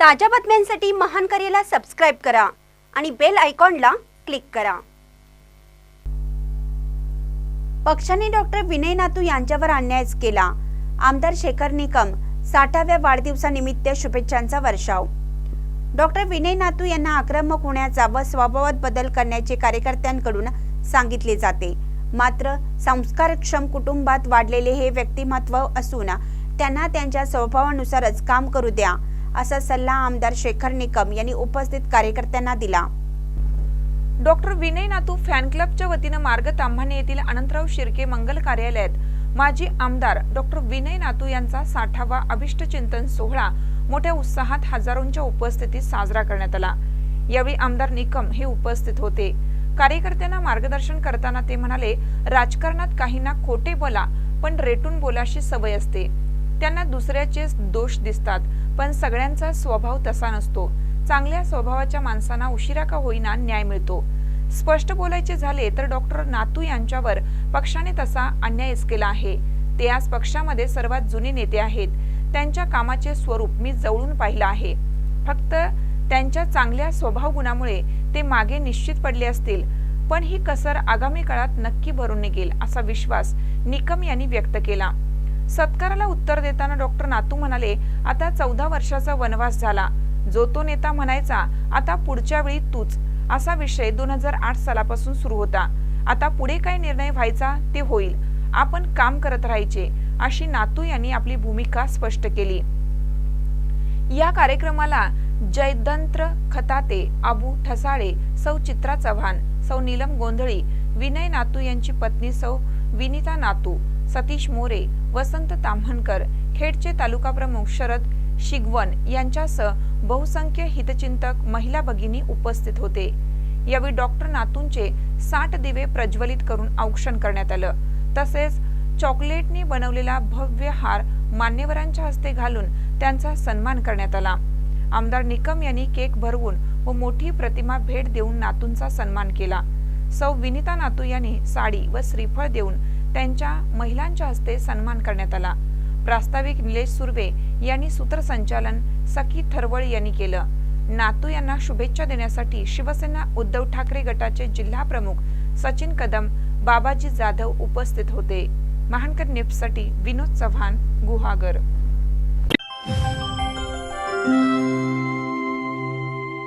ताज्या बातम्यांसाठी महान करेला सबस्क्राईब करा आणि बेल आयकॉनला क्लिक करा. पक्षाने डॉक्टर विनय नातू यांच्यावर अन्यायच केला. आमदार शेखर निकम साठाव्या वाढदिवसानिमित्त शुभेच्छांचा वर्षाव. डॉक्टर विनय नातू यांना आक्रमक होण्याचा व स्वभावात बदल करण्याचे कार्यकर्त्यांकडून सांगितले जाते. मात्र संस्कारक्षम कुटुंबात वाढलेले हे व्यक्तिमत्व असून त्यांना त्यांच्या स्वभावानुसारच काम करू द्या. असा सल्ला आमदार शेखर निकम यांनी उपस्थित कार्यकर्त्यांना दिला. डॉक्टर विनय नातू फॅन क्लबच्या वतीनं मार्ग तांभाने येथील अनंतराव शिर्के मंगल कार्यालयात माजी आमदार डॉक्टर विनय नातू यांचा साठावा अभिष्ट चिंतन सोहळा मोठ्या उत्साहात हजारोंच्या उपस्थितीत साजरा करण्यात आला. यावेळी आमदार निकम हे उपस्थित होते. कार्यकर्त्यांना मार्गदर्शन करताना ते म्हणाले राजकारणात काहींना खोटे बोला पण रेटून बोलाशी सवय असते. त्यांना दुसऱ्याचे दोष दिसतात पण सगळ्यांचा स्वभाव तसा नसतो. चांगल्या स्वभावाच्या माणसांना उशिरा का होईना न्याय मिळतो. स्पष्ट बोलायचे झाले तर डॉक्टर नातू यांच्यावर पक्षाने तसा अन्यायच केला आहे. ते आज पक्षामध्ये सर्वात जुने नेते आहेत. त्यांच्या कामाचे स्वरूप मी जवळून पाहिलं आहे. फक्त त्यांच्या चांगल्या स्वभाव गुणामुळे ते मागे निश्चित पडले असतील पण ही कसर आगामी काळात नक्की भरून निघेल असा विश्वास निकम यांनी व्यक्त केला. सत्काराला उत्तर देताना डॉक्टर नातू म्हणाले आता चौदा वर्षाचा वनवास झाला. जो तो नेता म्हणायचा आता पुढच्या वेळी तूच. असा विषय दोन हजार आठ सालापासून सुरू होता. आता पुढे काय निर्णय व्हायचा ते होईल. आपण काम करत राहायचे अशी नातू यांनी आपली भूमिका स्पष्ट केली. या कार्यक्रमाला जयदंत्र खताते अबू ठसाळे सौ चित्रा चव्हाण सौ नीलम गोंधळी विनय नातू यांची पत्नी सौ विनिता नातू सतीश मोरे वसंत ताम्हणकर खेडचे तालुका प्रमुख शरद शिगवन यांच्यासह बहुसंख्य हितचिंतक महिला भगिनी उपस्थित होते. यावेळी डॉक्टर नातूंचे साठ दिवे प्रज्वलित करून औक्षण करण्यात आलं. तसेच चॉकलेटने बनवलेला भव्य हार मान्यवरांच्या हस्ते घालून त्यांचा सन्मान करण्यात आला. आमदार निकम यांनी केक भरवून व मोठी प्रतिमा भेट देऊन नातूंचा सन्मान केला. सौ विनिता नातू यांनी साडी व श्रीफळ देऊन त्यांच्या महिलांच्या हस्ते सन्मान करण्यात आला. प्रास्ताविक निलेश सुर्वे यांनी सूत्रसंचालन सखी थरवळ यांनी केलं. नातू यांना शुभेच्छा देण्यासाठी शिवसेना उद्धव ठाकरे गटाचे जिल्हा प्रमुख सचिन कदम बाबाजी जाधव उपस्थित होते. महानकर निप्ससाठी विनोद चव्हाण गुहागर.